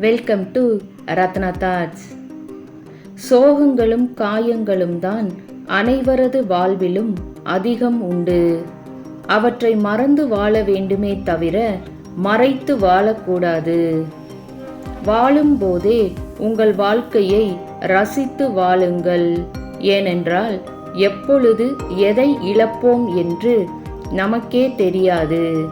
Welcome to Ratna thoughts சோகங்களும் காயங்களும் தான் அனைவரது வாழ்விலும் அதிகம் உண்டு. அவற்றை மறந்து வாழ வேண்டுமே தவிர மறைத்து வாழக்கூடாது. வாழும்போதே உங்கள் வாழ்க்கையை ரசித்து வாழுங்கள். ஏனென்றால் எப்பொழுது எதை இழப்போம் என்று நமக்கே தெரியாது.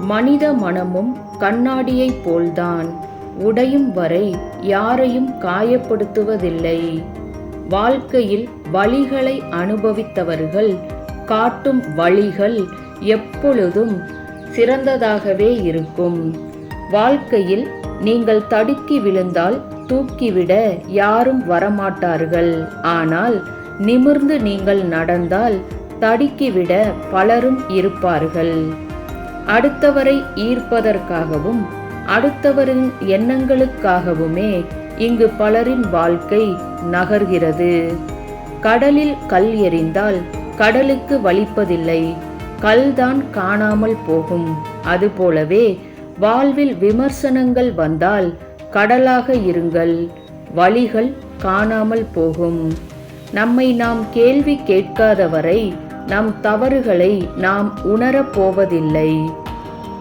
மனித மனமும் கண்ணாடியைப் போல்தான். உடையும் வரை யாரையும் காயப்படுத்துவதில்லை. வாழ்க்கையில் வழிகளை அனுபவித்தவர்கள் காட்டும் வழிகள் எப்பொழுதும் சிறந்ததாகவே இருக்கும். வாழ்க்கையில் நீங்கள் தடுக்கி விழுந்தால் தூக்கிவிட யாரும் வரமாட்டார்கள். ஆனால் நிமிர்ந்து நீங்கள் நடந்தால் தடுக்கிவிட பலரும் இருப்பார்கள். அடுத்தவரை ஈர்ப்பதற்காகவும் அடுத்தவரின் எண்ணங்களுக்காகவுமே இங்கு பலரின் வாழ்க்கை நகர்கிறது. கடலில் கல் எறிந்தால் கடலுக்கு வலிப்பதில்லை. கல்தான் காணாமல் போகும். அதுபோலவே வாழ்வில் விமர்சனங்கள் வந்தால் கடலாக இருங்கள். வழிகள் காணாமல் போகும். நம்மை நாம் கேள்வி கேட்காதவரை நம் தவறுகளை நாம் உணரப் போவதில்லை.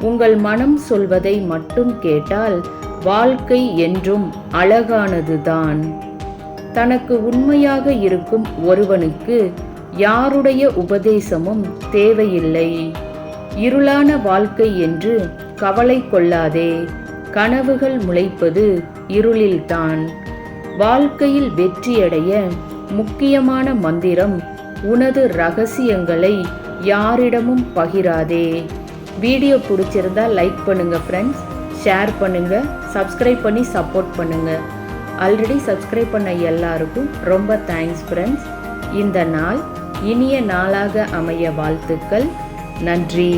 உங்கள் மனம் சொல்வதை மட்டும் கேட்டால் வாழ்க்கை என்றும் அழகானதுதான். தனக்கு உண்மையாக இருக்கும் ஒருவனுக்கு யாருடைய உபதேசமும் தேவையில்லை. இருளான வாழ்க்கை என்று கவலை கொள்ளாதே. கனவுகள் முளைப்பது இருளில்தான். வாழ்க்கையில் வெற்றியடைய முக்கியமான மந்திரம் உனது ரகசியங்களை யாரிடமும் பகிராதே. வீடியோ பிடிச்சிருந்தா லைக் பண்ணுங்கள் ஃப்ரெண்ட்ஸ் ஷேர் பண்ணுங்கள் சப்ஸ்கிரைப் பண்ணி சப்போர்ட் பண்ணுங்கள் ஆல்ரெடி சப்ஸ்கிரைப் பண்ண எல்லாருக்கும் ரொம்ப தேங்க்ஸ் ஃப்ரெண்ட்ஸ் இந்த நாள் இனிய நாளாக அமைய வாழ்த்துக்கள். நன்றி.